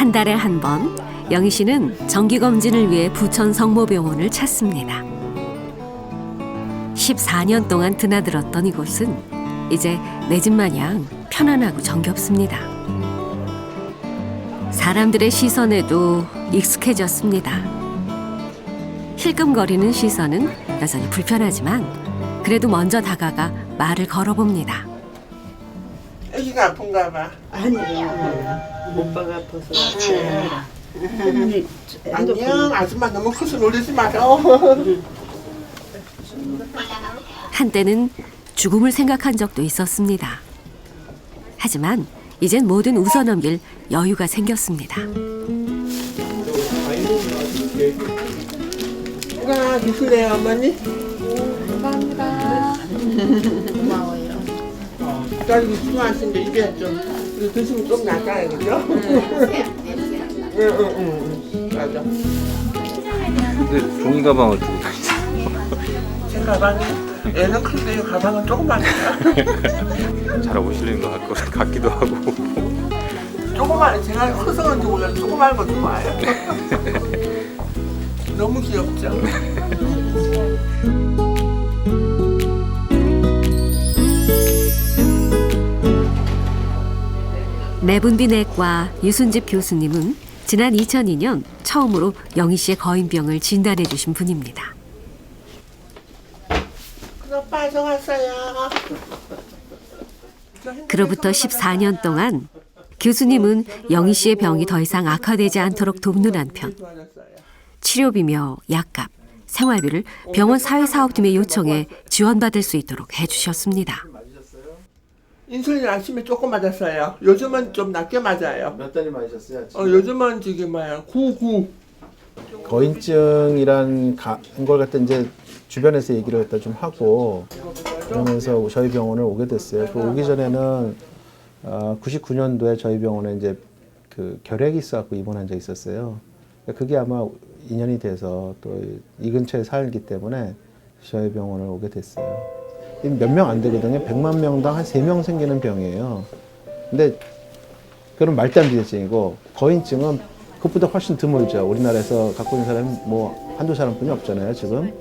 한 달에 한 번 영희 씨는 정기 검진을 위해 부천 성모병원을 찾습니다. 14년 동안 드나들었던 이곳은 이제 내 집 마냥 편안하고 정겹습니다. 사람들의 시선에도 익숙해졌습니다. 힐끔거리는 시선은 여전히 불편하지만 그래도 먼저 다가가 말을 걸어봅니다. 애기가 아픈가 봐. 아니야. 오빠가 아파서 그렇지. 안녕. 아줌마 너무 커서 놀리지 마요. 한때는 죽음을 생각한 적도 있었습니다. 하지만 이젠 뭐든 웃어넘길 여유가 생겼습니다. 누가 드실래요, 어머니? 고마워요. 기다리고 중요하신데 이게 좀 이거 드시면 좀 낫아요, 그죠? 응, 응, 응. 맞아. 근데 종이 가방을 두고 다니세요. 제 가방이 애는 큰데 이 가방은 조그마니까. 잘하고 실리는 것 같- 같기도 하고. 조그마해. 제가 커서 그런지 몰라도 조그마한 거 좋아해요. 너무 귀엽죠? 내분비내과 유순집 교수님은 지난 2002년 처음으로 영희 씨의 거인병을 진단해 주신 분입니다. 그로부터 14년 동안 교수님은 영희 씨의 병이 더 이상 악화되지 않도록 돕는 한편 치료비며 약값, 생활비를 병원 사회사업팀에 요청해 지원받을 수 있도록 해주셨습니다. 인슐린 아침에 조금 맞았어요. 요즘은 좀 낮게 맞아요. 몇 달이 맞으셨어요? 어, 요즘은 지금 뭐야 99. 거인증이란 가- 걸 갖다 이제 주변에서 얘기를 갖다 좀 하고 그러면서 저희 병원을 오게 됐어요. 그 오기 전에는 어, 99년도에 저희 병원에 이제 그 결핵이 있어갖고 입원한 적이 있었어요. 그게 아마 인연이 돼서 또 이 근처에 살기 때문에 저희 병원을 오게 됐어요. 몇 명 안 되거든요. 100만 명당 한 3명 생기는 병이에요. 근데 그런 말단 비대증이고 거인증은 그것보다 훨씬 드물죠. 우리나라에서 갖고 있는 사람이 뭐 한두 사람뿐이 없잖아요. 지금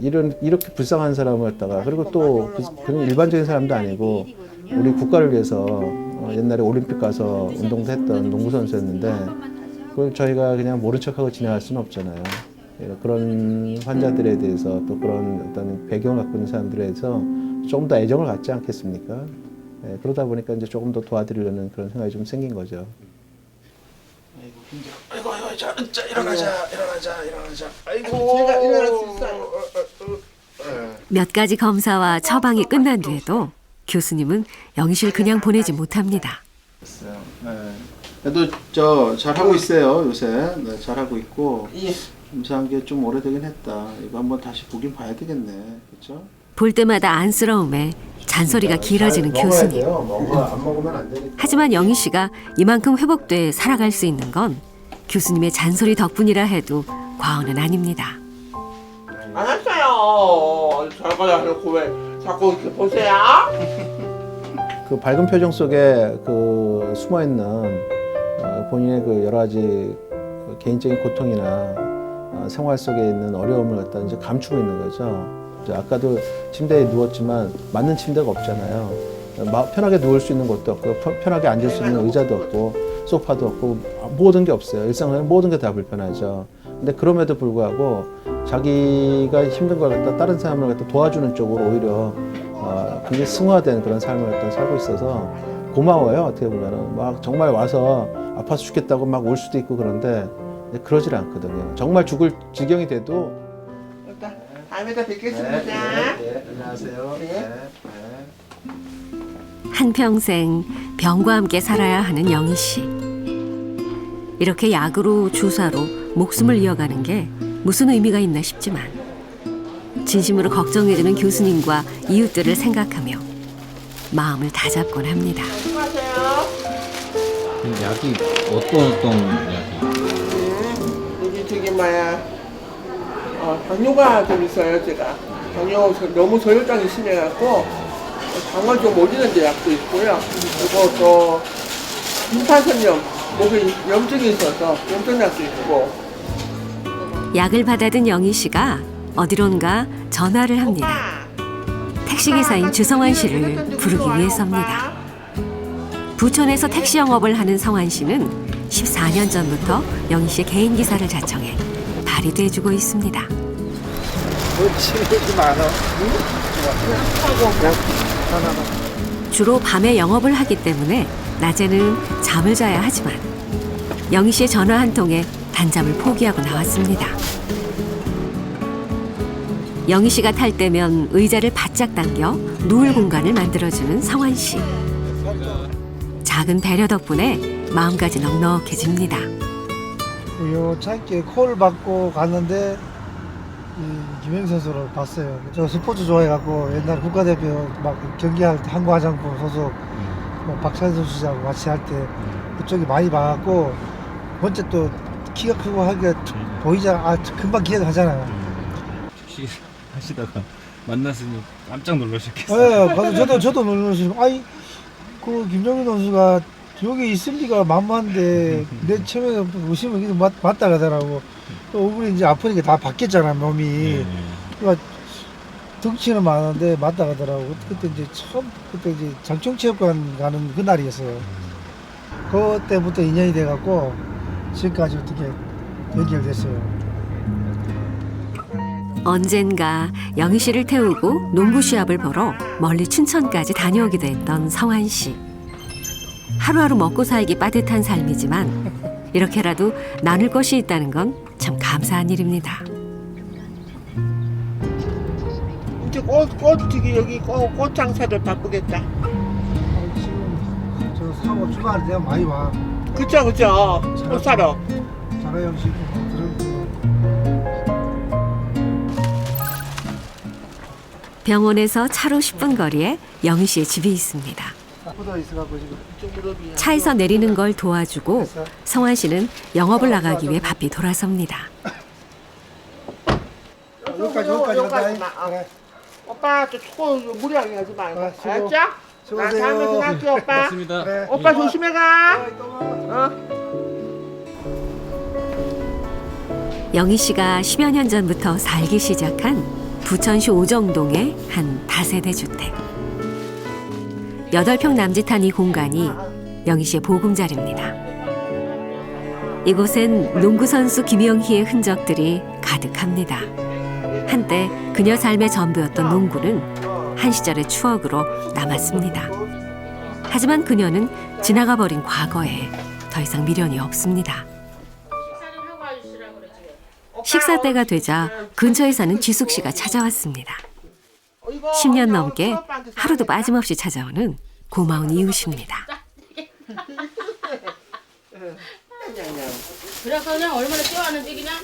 이런 이렇게 불쌍한 사람을 갖다가 그리고 또 그- 그냥 일반적인 사람도 아니고 우리 국가를 위해서 어, 옛날에 올림픽 가서 운동도 했던 농구 선수였는데 그걸 저희가 그냥 모른 척하고 지나갈 수는 없잖아요. 예, 그런 환자들에 대해서 또 그런 어떤 배경을 갖고 있는 사람들에 대해서 조금 더 애정을 갖지 않겠습니까? 예, 그러다 보니까 이제 조금 더 도와드리려는 그런 생각이 좀 생긴 거죠. 아이고 아이고 자, 자 일어나자 일어나자 일어나자. 아이고 제가 일어날 수 있어요. 몇 가지 검사와 처방이 끝난 뒤에도 교수님은 씨를 그냥 보내지 못합니다. 네. 그래도 저 잘하고 있어요 요새 네, 잘하고 있고 예. 검사한 게 좀 오래되긴 했다 이거 한번 다시 보긴 봐야 되겠네 그렇죠? 볼 때마다 안쓰러움에 잔소리가 길어지는 교수님. 먹어 안 먹으면 안 되니까 하지만 영희 씨가 이만큼 회복돼 살아갈 수 있는 건 교수님의 잔소리 덕분이라 해도 과언은 아닙니다. 안 왔어요. 잘 가야 해놓고 왜 자꾸 이렇게 보세요? 그 밝은 표정 속에 그 숨어 있는 어, 본인의 그 여러 가지 그 개인적인 고통이나 어, 생활 속에 있는 어려움을 갖다 이제 감추고 있는 거죠. 아까도 침대에 누웠지만 맞는 침대가 없잖아요. 마- 편하게 누울 수 있는 곳도 없고 편- 편하게 앉을 수 있는 의자도 없고 소파도 없고 모든 게 없어요. 일상생활 모든 게 다 불편하죠. 근데 그럼에도 불구하고 자기가 힘든 걸 갖다 다른 사람을 갖다 도와주는 쪽으로 오히려 어, 굉장히 승화된 그런 삶을 갖다 살고 있어서 고마워요. 어떻게 보면은 막 정말 와서 아파서 죽겠다고 막 올 수도 있고 그런데 그러질 않거든요. 정말 죽을 지경이 돼도 일단 다음에도 뵙겠습니다. 네, 안녕하세요. 네. 한평생 병과 함께 살아야 하는 영희 씨. 이렇게 약으로 주사로 목숨을 이어가는 게 무슨 의미가 있나 싶지만 진심으로 걱정해주는 교수님과 이웃들을 생각하며 마음을 다잡곤 합니다. 수고하세요. 약이 어떤 어떤 약이? 뭐야 어, 당뇨가 좀 있어요 제가 당뇨 저- 너무 저혈당이 심해갖고 당을 좀 올리는 데 약도 있고요 그리고 또 임파선염 목에 염증이 있어서 염증 날수 있고. 약을 받아든 영희 씨가 어디론가 전화를 합니다. 택시기사인 주성환 씨를 부르기 위해서입니다. 부천에서 택시 영업을 하는 성환 씨는 14년 전부터 영희 씨의 개인 기사를 자청해 발이 돼주고 있습니다. 주로 밤에 영업을 하기 때문에 낮에는 잠을 자야 하지만 영희 씨의 전화 한 통에 단잠을 포기하고 나왔습니다. 영희 씨가 탈 때면 의자를 바짝 당겨 누울 공간을 만들어주는 성환 씨. 작은 배려 덕분에 마음까지 넉넉해집니다. 요 짧게 콜 받고 갔는데 이 김영 선 수를 봤어요. 저 스포츠 좋아해갖고 옛날 국가대표 막 경기할 때 한국 화장품 소속 뭐 박찬선 선수하고 같이 할 때 그쪽이 많이 봐갖고 번째 또 키가 크고 하기가 보이자 아 금방 기억을 하잖아요. 혹시 하시다가 만났으니 깜짝 놀라셨겠어요. 네, 가서 저도 저도 놀라시고 아이 그 김정민 선수가 여기 있을 리가 만만한데 내 처음에 의심을 이게 맞, 맞다 가더라고. 또 얼굴이 이제 아프니까 다 바뀌었잖아 몸이. 네. 그러니까 덩치는 많은데 맞다 가더라고. 그때 이제 처음 그때 이제 장충체육관 가는 그 날이었어요. 그때부터 인연이 돼갖고 지금까지 어떻게 연결됐어요. 언젠가 영희 씨를 태우고 농구 시합을 보러 멀리 춘천까지 다녀오기도 했던 성환 씨. 하루하루 먹고 살기 빠듯한 삶이지만 이렇게라도 나눌 것이 있다는 건 참 감사한 일입니다. 이제 꽃, 꽃, 저기, 여기 꽃, 꽃 장사를 바꾸겠다. 어, 지금 저 사고 주말에 내가 많이 와. 그쵸, 그쵸. 꽃 사러. 자가 형식 들었고. 병원에서 차로 10분 거리에 영희 씨의 집이 있습니다. 차에서 내리는 걸 도와주고 성환 씨는 영업을 나가기 위해 바삐 돌아섭니다. 여기까지 여기까지 간다. 그래. 오빠, 저 축구 무리하게 하지 말고. 아, 수고. 알았죠? 나 수고하세요. 다음에 전화할게, 오빠. 맞습니다. 그래. 오빠 조심해 가. 어? 영희 씨가 10여 년 전부터 살기 시작한 부천시 오정동의 한 다세대 주택. 8평 남짓한 이 공간이 영희 씨의 보금자리입니다. 이곳엔 농구 선수 김영희의 흔적들이 가득합니다. 한때 그녀 삶의 전부였던 농구는 한 시절의 추억으로 남았습니다. 하지만 그녀는 지나가 버린 과거에 더 이상 미련이 없습니다. 식사 때가 되자 근처에 사는 지숙 씨가 찾아왔습니다. 10년 넘게 하루도 빠짐없이 찾아오는 고마운 이웃입니다. 그래서 그냥 얼마나 좋아하는지 그냥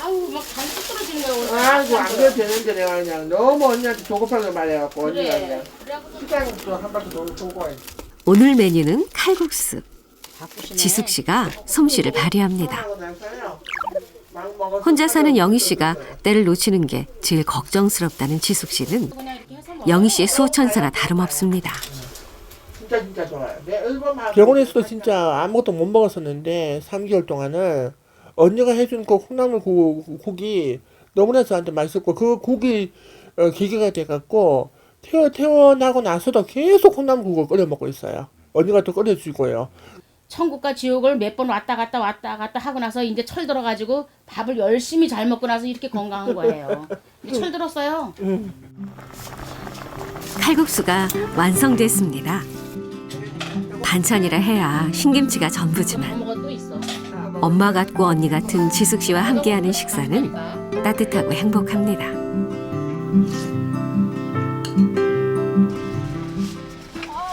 아우 막뚝 떨어지는 거야 오늘. 아이고, 안 그래도 되는데 내가 그냥 너무 언니한테 조급하게 말해갖고 언니가 그래. 그냥 그래갖고 시장부터 한 바퀴 돌고 돌고 와야지. 오늘 메뉴는 칼국수. 지숙 씨가 솜씨를 발휘합니다. 하고 나서요. 혼자 사는 영희 씨가 때를 놓치는 게 제일 걱정스럽다는 지숙 씨는. 영희 씨의 수호천사나 다름없습니다. 진짜 진짜 좋아요. 내 앨범 병원에서도 진짜 아무것도 못 먹었었는데 3개월 동안은 언니가 해준 그 콩나물 고, 국이 너무나 저한테 맛있었고 그 국이 어, 기계가 돼갖고 태어 태어나고 나서도 계속 콩나물 국을 끓여 먹고 있어요. 언니가 또 끓여주고요. 천국과 지옥을 몇 번 왔다 갔다 왔다 갔다 하고 나서 이제 철 들어가지고 밥을 열심히 잘 먹고 나서 이렇게 건강한 거예요. 이제 철 들었어요. 칼국수가 완성됐습니다. 반찬이라 해야 신김치가 전부지만 뭐가 또 있어. 엄마 같고 언니 같은 지숙 씨와 함께하는 식사는 따뜻하고 행복합니다.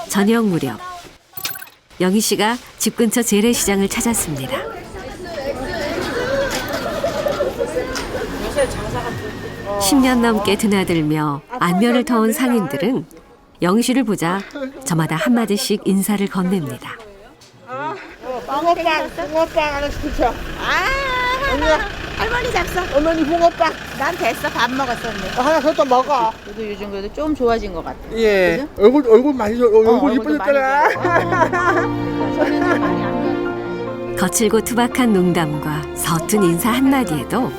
저녁 무렵 영희 씨가 집 근처 재래시장을 찾았습니다. 십 년 넘게 드나들며 안면을 터온 상인들은 영희 씨를 보자 저마다 한마디씩 인사를 건넵니다. 붕어빵, 붕어빵 하나 시켜. 아, 할머니 잡숴. 어머니 붕어빵 난 됐어. 밥 먹었었네. 하나 더 먹어. 그래도 요즘 그래도 좀 좋아진 것 같아. 예, 얼굴 얼굴 많이 좋- 얼굴 얼굴도 이뻐졌잖아. 많이 좋아졌어. 전에는 많이 안 좋았는데. 거칠고 투박한 농담과 서툰 인사 한마디에도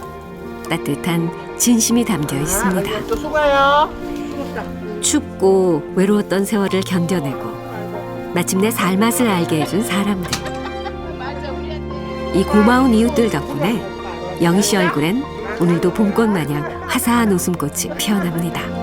따뜻한 진심이 담겨 있습니다. 또 수고해요. 춥고 외로웠던 세월을 견뎌내고 마침내 살맛을 알게 해준 사람들. 이 고마운 이웃들 덕분에 영희 씨 얼굴엔 오늘도 봄꽃 마냥 화사한 웃음꽃이 피어납니다.